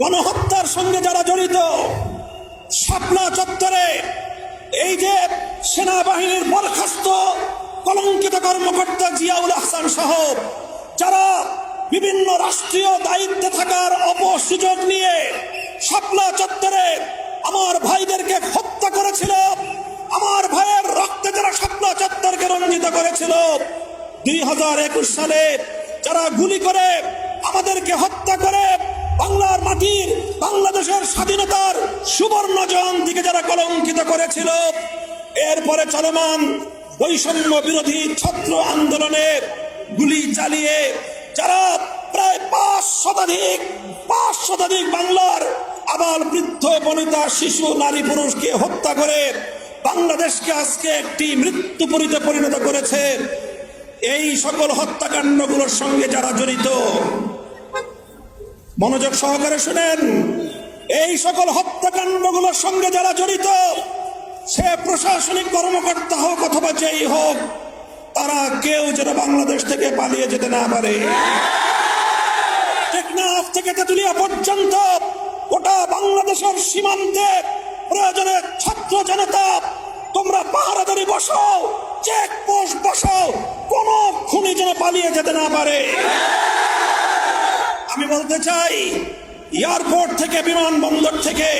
গণহত্যার সঙ্গে যারা জড়িত শাপলা চত্বরে এই যে সেনাবাহিনীর বরখাস্ত, কলঙ্কিত কর্মকর্তা জিয়াউল আহসান সহ যারা বিভিন্ন রাষ্ট্রীয় দায়িত্বে থাকার অপসুযোগ নিয়ে শাপলা চত্বরে আমার ভাইদেরকে হত্যা করেছিল, আমার ভাইয়ের রক্তে যারা শাপলা চত্বরকে রঞ্জিত করেছিল, দুই হাজার একুশ সালে যারা গুলি করে আমাদেরকে হত্যা করে বাংলার মাটির, বাংলাদেশের স্বাধীনতার সুবর্ণ জয়ন্তীকে যারা কলঙ্কিত করেছিল, এরপরে চলমান বৈষম্য বিরোধী ছাত্র আন্দোলনে গুলি চালিয়ে যারা প্রায় পাঁচ শতাধিক পাঁচ শতাধিক বাংলার আবার বৃদ্ধ, বনিতা, শিশু, নারী, পুরুষকে হত্যা করে বাংলাদেশকে আজকে একটি মৃত্যুপুরীতে পরিণত করেছে। এই সকল হত্যাকাণ্ডগুলোর সঙ্গে যারা জড়িত মনোযোগ সহকারে শুনেন। এই সকল হত্যাকাণ্ডগুলোর সঙ্গে যারা জড়িত, সে প্রশাসনিক কর্মকর্তা হোক অথবা যেই হোক, তারা কেউ যেন বাংলাদেশ থেকে পালিয়ে যেতে না পারে। টেকনাফ থেকে তেতুলিয়া পর্যন্ত গোটা বাংলাদেশের সীমান্তে প্রয়োজনে ছাত্র জনতা, তোমরা পাহারাদারি বসাও চেক পোস্ট বসাও, কোন খুনি যেন পালিয়ে যেতে না পারে। আমি বলতে চাই, এয়ারপোর্ট থেকে, বিমানবন্দর থেকে,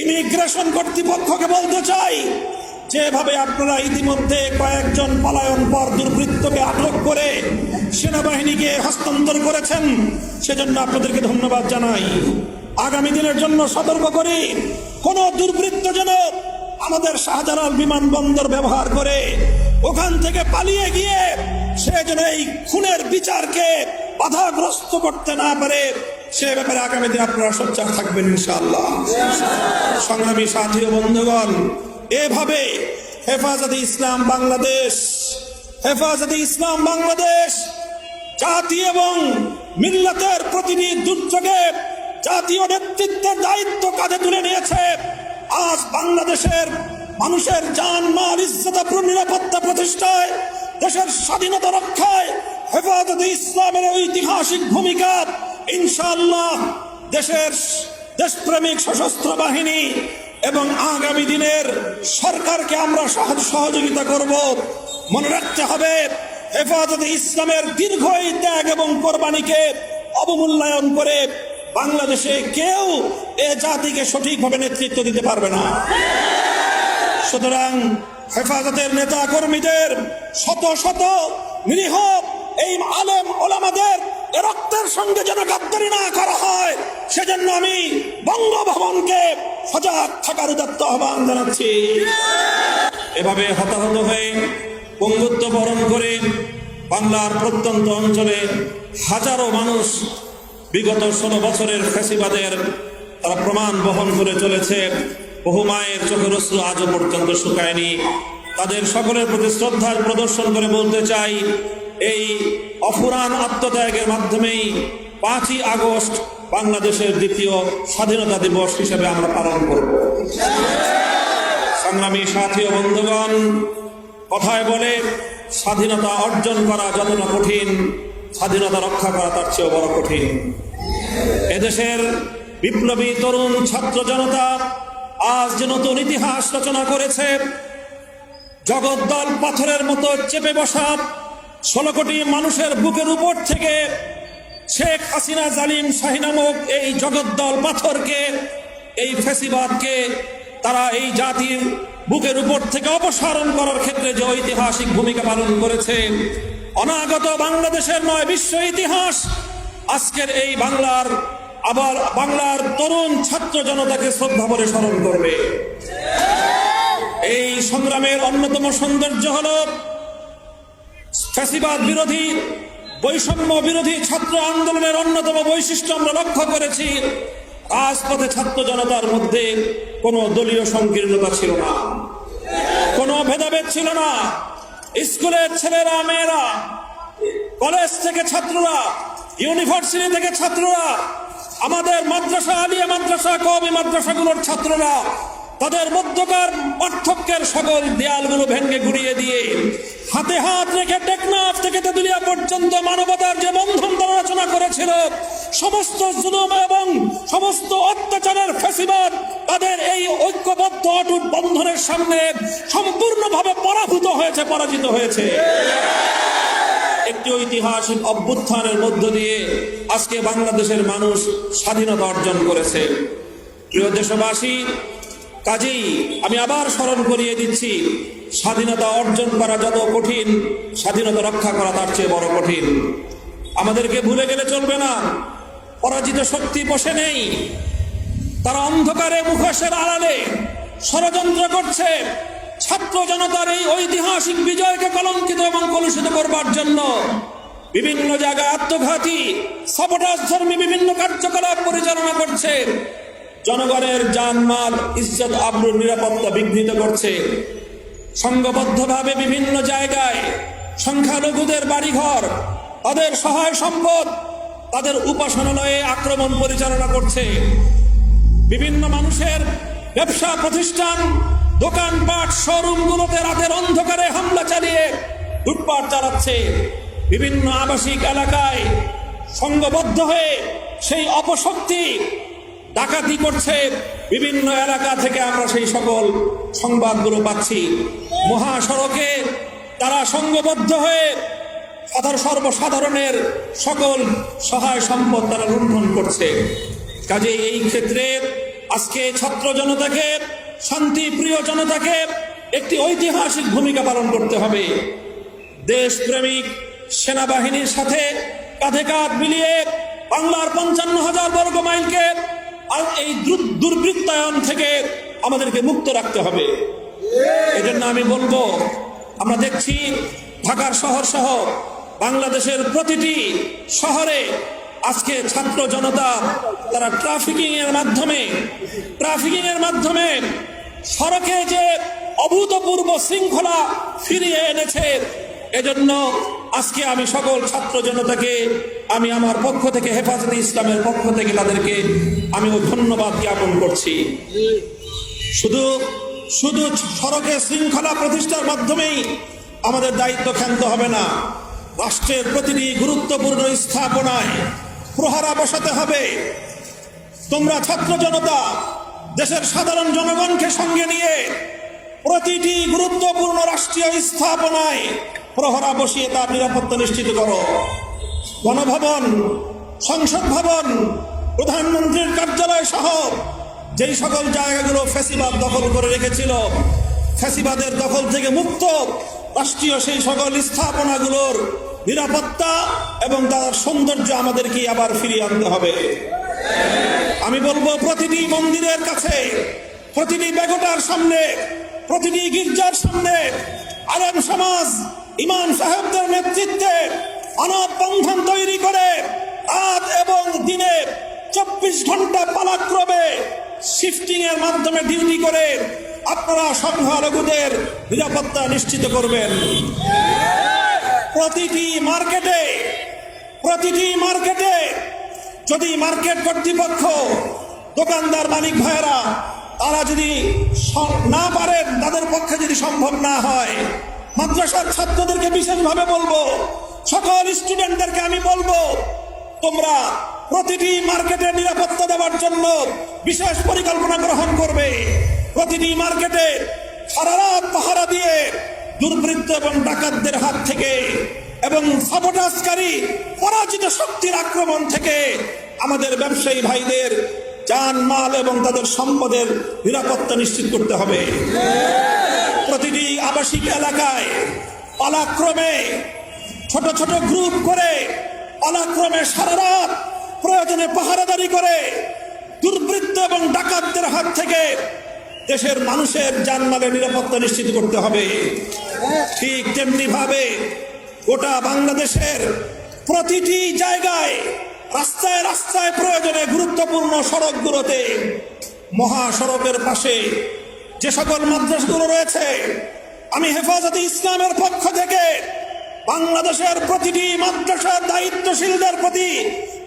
ইমিগ্রেশন কর্তৃপক্ষকে বলতে চাই, যেভাবে আপনারা ইতিমধ্যে কয়েকজন পলায়ন পর দুর্বৃত্তকে আটক করে সেনাবাহিনীকে হস্তান্তর করেছেন, সেজন্য আপনাদেরকে ধন্যবাদ জানাই। আগামী দিনের জন্য সতর্ক করি, কোন দুর্বৃত্ত যেন আমাদের শাহজালাল বিমানবন্দর ব্যবহার করে ওখান থেকে পালিয়ে গিয়ে সে যেন এই খুনের বিচারকে বাধাগ্রস্ত করতে না পারে, সে ব্যাপারে আগামী দিন আপনারা সোচ্চার থাকবেন ইনশাআল্লাহ। সংগ্রামী সাথী ও বন্ধুগণ, এভাবে হেফাজতে ইসলাম বাংলাদেশ, হেফাজতে ইসলাম বাংলাদেশ, জাতি এবং মিল্লাতের প্রতিটি দুর্যোগে জাতীয় নেতৃত্বের দায়িত্ব কাঁধে তুলে নিয়েছে। আজ বাংলাদেশের মানুষের জান মাল ইজ্জত নিরাপত্তা প্রতিষ্ঠায়, দেশের স্বাধীনতা রক্ষায় হেফাজতে ইসলামের ঐতিহাসিক ভূমিকা, ইনশাআল্লাহ দেশের দেশপ্রেমিক সশস্ত্র বাহিনী এবং আগামী দিনের সরকারকে আমরা সহযোগিতা করব। মনে রাখতে হবে, হেফাজতে ইসলামের দীর্ঘ ত্যাগ এবং কোরবানিকে অবমূল্যায়ন করে বাংলাদেশে কেউ এ জাতিকে সঠিকভাবে নেতৃত্ব দিতে পারবে না। সুতরাং হেফাজতের নেতা কর্মীদের শত শত নিরীহ এই আলেম ওলামাদের রক্তের সঙ্গে যেন গাদ্দারি না করা হয়, সেজন্য আমি বঙ্গভবনকে সজাগ থাকার উদাত্ত আহ্বান জানাচ্ছি। এভাবে হতাহত হয়ে পঙ্গুত্ব বরণ করে বাংলার প্রত্যন্ত অঞ্চলে হাজারো মানুষ বিগত ষোলো বছরের ফ্যাসিবাদের তারা প্রমাণ বহন করে চলেছে। বহু মায়ের চোখের অশ্রু আজও পর্যন্ত শুকায়নি। তাদের সকলের প্রতি শ্রদ্ধা প্রদর্শন করে বলতে চাই এই অফুরান আত্মত্যাগের মাধ্যমেই পাঁচই আগস্ট বাংলাদেশের দ্বিতীয় স্বাধীনতা দিবস হিসেবে আমরা পালন করব। সংগ্রামী সাথী ও বন্ধুগণ, কথায় বলে, স্বাধীনতা অর্জন করা যতটা কঠিন, স্বাধীনতা রক্ষা করা তার চেয়েও বড় কঠিন। এদেশের বিপ্লবী তরুণ ছাত্র জনতা আজ যে নতুন ইতিহাস রচনা করেছে, জগদ্দল পাথরের মতো চেপে বসা ষোলো কোটি মানুষের বুকের উপর থেকে শেখ হাসিনা জালিম শাহী নামক এই জগদ্দল পাথরকে, এই ফেসিবাদকে তারা এই জাতির বুকের উপর থেকে অপসারণ করার ক্ষেত্রে যে ঐতিহাসিক ভূমিকা পালন করেছে। অনাগত বাংলাদেশের নয়, বিশ্ব ইতিহাস। আজকের এই বাংলার আবার বাংলার তরুণ ছাত্র জনতাকে শ্রদ্ধা করে স্মরণ করবে। এই সংগ্রামের অন্যতম সৌন্দর্য হল ফ্যাসিবাদ বিরোধী, বৈষম্য বিরোধী ছাত্র আন্দোলনের অন্যতম বৈশিষ্ট্য আমরা লক্ষ্য করেছি। রাজপথে ছাত্র জনতার মধ্যে কোনো দলীয় সংকীর্ণতা ছিল না, কোনো ভেদাভেদ ছিল না। স্কুলের ছেলেরা, মেয়েরা, কলেজ থেকে ছাত্ররা, ইউনিভার্সিটি থেকে ছাত্ররা, আমাদের মাদ্রাসা আলিয়া মাদ্রাসা কবি মাদ্রাসাগুলোর ছাত্ররা তাদের মধ্যকার পার্থক্যের সকল দেয়ালগুলো ভেঙে ঘুরিয়ে দিয়ে হাতে হাত রেখে টেকনাফ থেকে তেতুলিয়া পর্যন্ত মানবতার যে বন্ধন রচনা করেছিল, সমস্ত জুলুম এবং সমস্ত অত্যাচারের ফেসিবাদ তাদের এই ঐক্যবদ্ধ অটুট বন্ধনের সামনে সম্পূর্ণভাবে পরাভূত হয়েছে, পরাজিত হয়েছে। একটি ঐতিহাসিক অভ্যুত্থানের মধ্য দিয়ে আজকে বাংলাদেশের মানুষ স্বাধীনতা অর্জন করেছে। প্রিয় দেশবাসী কাজেই আমি আবার স্মরণ করিয়ে দিচ্ছি, স্বাধীনতা অর্জন করা যত কঠিন, স্বাধীনতা রক্ষা করা তার চেয়ে বড় কঠিন। আমাদেরকে ভুলে গেলে চলবে না। পরাজিত শক্তি বসে নেই। তারা অন্ধকারে মুখোশের আড়ালে ষড়যন্ত্র করছে। ছাত্র জনতার এই ঐতিহাসিক বিজয়কে কলঙ্কিত এবং কলুষিত করবার জন্য বিভিন্ন জায়গায় আত্মঘাতী সাপোটাস ধর্মী বিভিন্ন কার্যকলাপ পরিচালনা করছে। জনগণের জানমাল ইজ্জত, আব্রুর নিরাপত্তা বিঘ্নিত করছে। সংঘবদ্ধভাবে বিভিন্ন জায়গায় সংখ্যালঘুদের বাড়িঘর, তাদের সহায় সম্পদ, তাদের উপাসনালয়ে আক্রমণ পরিচালনা করছে। বিভিন্ন মানুষের ব্যবসা প্রতিষ্ঠান, দোকানপাট, শোরুমগুলোতে রাতের অন্ধকারে হামলা চালিয়ে লুটপাট চালাচ্ছে। বিভিন্ন আবাসিক এলাকায় সংঘবদ্ধ হয়ে সেই অপশক্তি ডাকাতি করছে বিভিন্ন এলাকা থেকে আমরা সেই সকল সংবাদগুলো পাচ্ছি। মহাসড়কে তারা সংঘবদ্ধ হয়ে সাধারণ সর্বসাধারণের সকল সহায় সম্পদ তারা লুণ্ঠন করছে। কাজে এই ক্ষেত্রে আজকে ছাত্র জনতাকে শান্তি প্রিয় জনতাকে একটি ঐতিহাসিক ভূমিকা পালন করতে হবে। দেশপ্রেমিক সেনাবাহিনীর সাথে কাঁধে কাঁধ মিলিয়ে বাংলার পঞ্চান্ন হাজার বর্গ মাইলকে আর এই দূর- দুর্বৃত্তায়ন থেকে আমাদেরকে মুক্ত রাখতে হবে। এজন্য আমি বলব, আমরা দেখছি ঢাকার শহর সহ বাংলাদেশের প্রতিটি শহরে আজকে ছাত্র জনতা, তারা ট্রাফিকিং এর মাধ্যমে ট্রাফিকিং এর মাধ্যমে সড়কে যে অভূতপূর্ব শৃঙ্খলা ফিরিয়ে এনেছে, এজন্য আজকে আমি সকল ছাত্র জনতাকে, আমি আমার পক্ষ থেকে হেফাজতে ইসলামের পক্ষ থেকে তাদেরকে আমি ধন্যবাদ জ্ঞাপন করছি। শুধু শুধু সড়কে শৃঙ্খলা প্রতিষ্ঠার মাধ্যমেই আমাদের দায়িত্ব ক্ষান্ত হবে না। রাষ্ট্রের প্রতিটি গুরুত্বপূর্ণ স্থাপনায় প্রহারা বসাতে হবে। তোমরা ছাত্র জনতা, দেশের সাধারণ জনগণকে সঙ্গে নিয়ে প্রতিটি গুরুত্বপূর্ণ রাষ্ট্রীয় স্থাপনায় প্রহরা বসিয়ে তার নিরাপত্তা নিশ্চিত করো। গণভবন, সংসদ ভবন, প্রধানমন্ত্রীর কার্যালয় সহ যেই সকল জায়গাগুলো ফ্যাসিবাদ দখল করে রেখেছিল ফ্যাসিবাদের দখল থেকে মুক্ত রাষ্ট্রীয় সেই সকল স্থাপনাগুলোর নিরাপত্তা এবং তার সৌন্দর্য আমাদেরকে আবার ফিরিয়ে আনতে হবে। আমি বলব, প্রতিটি মন্দিরের কাছে, প্রতিটি বেগোটার সামনে, প্রতিটি গির্জার সামনে আলেম সমাজ ইমাম সাহেবদের নেতৃত্বে অনাথ বন্ধন তৈরি করে রাত এবং দিনে চব্বিশ ঘণ্টা পালাক্রমে শিফটিং এর মাধ্যমে ডিউটি করে আপনারা সংখ্যালঘুদের নিরাপত্তা নিশ্চিত করবেন। প্রতিটি মার্কেটে প্রতিটি মার্কেটে যদি মার্কেট কর্তৃপক্ষ, দোকানদার, মালিক ভাইয়েরা, তারা যদি না পারেন, তাদের পক্ষে যদি সম্ভব না হয় মাদ্রাসার ছাত্রদেরকে বিশেষভাবে বলব, সকল স্টুডেন্টদেরকে আমি বলব, তোমরা প্রতিটি মার্কেটে নিরাপত্তা দেওয়ার জন্য বিশেষ পরিকল্পনা গ্রহণ করবে। প্রতিটি মার্কেটে সারা রাত পাহারা দিয়ে দুর্বৃত্ত এবং ডাকাতদের হাত থেকে এবং সাবোটাসকারী পরাজিত শক্তির আক্রমণ থেকে আমাদের ব্যবসায়ী ভাইদের যান মাল এবং তাদের সম্পদের নিরাপত্তা নিশ্চিত করতে হবে। প্রতিটি আবাসিক এলাকায় পালাক্রমে ছোট ছোট গ্রুপ করে পালাক্রমে সারা রাত প্রয়োজনে পাহারাদারি করে দুর্বৃত্ত এবং ডাকাতদের হাত থেকে দেশের মানুষের জানমালের নিরাপত্তা নিশ্চিত করতে হবে। ঠিক তেমনি ভাবে গোটা বাংলাদেশের প্রতিটি জায়গায় রাস্তায় রাস্তায় প্রয়োজনে গুরুত্বপূর্ণ সড়কগুলোতে মহাসড়কের পাশে যে সকল মাদ্রাসাগুলো রয়েছে, আমি হেফাজতে ইসলামের পক্ষ থেকে বাংলাদেশের প্রতিটি মাদ্রাসার দায়িত্বশীলদের প্রতি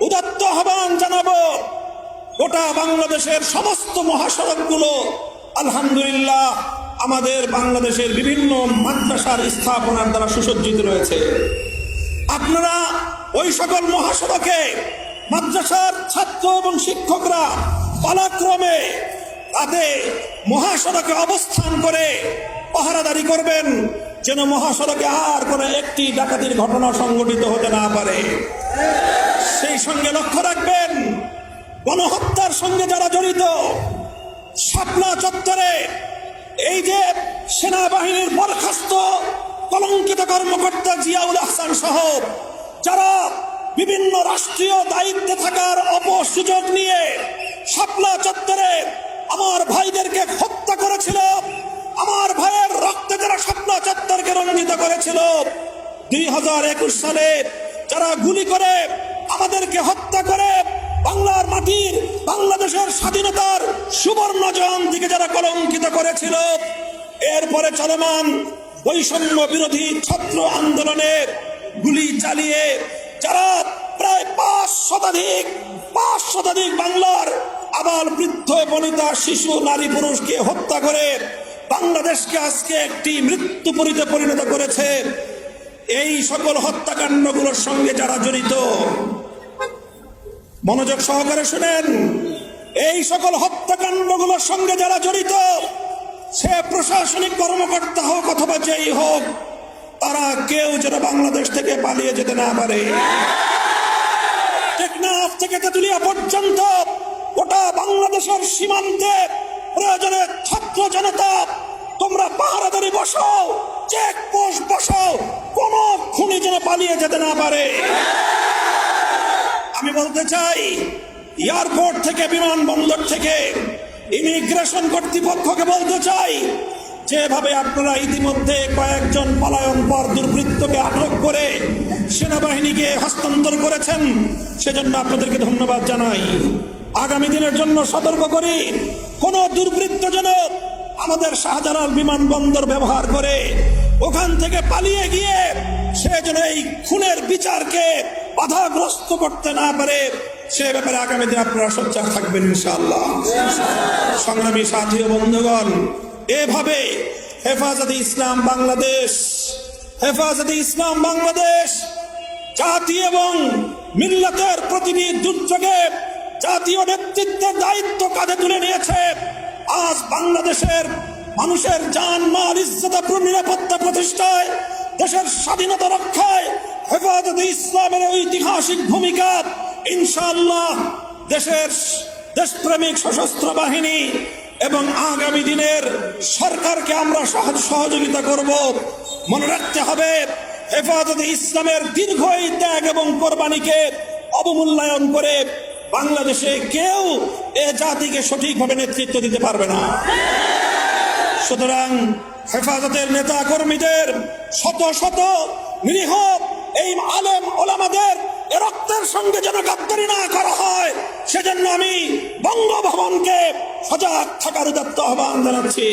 উদাত্ত আহ্বান জানাব। গোটা বাংলাদেশের সমস্ত মহাসড়কগুলো, আলহামদুলিল্লাহ, আমাদের বাংলাদেশের বিভিন্ন মাদ্রাসার স্থাপনার দ্বারা সুসজ্জিত রয়েছে। আপনারা ওই সকল মহাসড়কে মাদ্রাসার ছাত্র এবং শিক্ষকরা পালাক্রমে রাতে মহাসড়কে অবস্থান করে পাহারাদারি করবেন, যেন মহাসড়কে আর কোনো একটি ডাকাতির ঘটনা সংঘটিত হতে না পারে। সেই সঙ্গে লক্ষ্য রাখবেন, গণহত্যার সঙ্গে যারা জড়িত শাপলা চত্বরে এই যে সেনাবাহিনীর বরখাস্ত, কলঙ্কিত কর্মকর্তা জিয়াউল আহসান সহ যারা বিভিন্ন রাষ্ট্রীয় দায়িত্বে থাকার অপসুযোগ নিয়ে শাপলা চত্বরে আমার ভাইদেরকে হত্যা করেছিল। আমার ভাইয়ের রক্তে যারা স্বপ্ন চত্বরকে রঞ্জিত করেছিল, দুই হাজার একুশ সালে যারা গুলি করে আমাদেরকে হত্যা করে, বাংলার মাটির, বাংলাদেশের স্বাধীনতার সুবর্ণ জয়ন্তীকে যারা কলঙ্কিত করেছিল, এরপরে চলমান বৈষম্য বিরোধী ছাত্র আন্দোলনে গুলি চালিয়ে যারা প্রায় পাঁচ শতাধিক পাঁচ শতাধিক বাংলার আবার বৃদ্ধ বনিতা শিশু নারী পুরুষকে হত্যা করে বাংলাদেশকে আজকে একটি মৃত্যুপুরীতে পরিণত করেছে। এই সকল হত্যাকাণ্ডগুলোর সঙ্গে যারা জড়িত, মনোযোগ সহকারে শুনেন। এই সকল হত্যাকাণ্ডগুলোর সঙ্গে যারা জড়িত, সে প্রশাসনিক কর্মকর্তা হোক অথবা যেই হোক, তারা কেউ যেন বাংলাদেশ থেকে পালিয়ে যেতে না পারে। টেকনাফ থেকে তেতুলিয়া পর্যন্ত গোটা বাংলাদেশের সীমান্তে প্রয়োজনে ছাত্র জনতা, তোমরা পাহারাদারি বসাও চেক পোস্ট বসাও কোন খুনি যেন পালিয়ে যেতে না পারে। আমি বলতে চাই, এয়ারপোর্ট থেকে, বিমানবন্দর থেকে, ইমিগ্রেশন কর্তৃপক্ষকে বলতে চাই, যেভাবে আপনারা ইতিমধ্যে কয়েকজন পলায়ন পর দুর্বৃত্তকে আটক করে সেনাবাহিনীকে হস্তান্তর করেছেন, সেজন্য আপনাদেরকে ধন্যবাদ জানাই। আগামী দিনের জন্য সতর্ক করি, কোন দুর্বৃত্ত যেন আমাদের শাহজালাল বিমানবন্দর ব্যবহার করে, ওখান থেকে পালিয়ে গিয়ে সে যেন এই খুনের বিচারকে বাধাগ্রস্ত করতে না পারে, সে ব্যাপারে আগামী দিন আপনারা সোচ্চার থাকবেন ইনশাআল্লাহ। সংগ্রামী সাথী ও বন্ধুগণ, এভাবে হেফাজতে ইসলাম বাংলাদেশ, হেফাজতে ইসলাম বাংলাদেশ, জাতি এবং মিল্লাতের প্রতিটি দুর্যোগে জাতীয় নেতৃত্বের দায়িত্ব কাঁধে তুলে নিয়েছে। আজ বাংলাদেশের মানুষের জান, মাল ইজ্জতাপুর নিরাপত্তা প্রতিষ্ঠায়, দেশের স্বাধীনতা রক্ষায় হেফাজতে ইসলামের ঐতিহাসিক ভূমিকা, ইনশাআল্লাহ দেশের দেশপ্রেমিক সশস্ত্র বাহিনী এবং আগামী দিনের সরকারকে আমরা সহ- সহযোগিতা করব। মনে রাখতে হবে, হেফাজতে ইসলামের দীর্ঘ ত্যাগ এবং কোরবানিকে অবমূল্যায়ন করে বাংলাদেশে কেউ এ জাতিকে সঠিকভাবে নেতৃত্ব দিতে পারবে না। সুতরাং হেফাজতের নেতা কর্মীদের শত শত নিরীহ এই আলেম ওলামাদের রক্তের সঙ্গে যেন গাদ্দারি না করা হয়, সেজন্য আমি বঙ্গভবনকে সজাগ থাকার উদাত্ত আহ্বান জানাচ্ছি।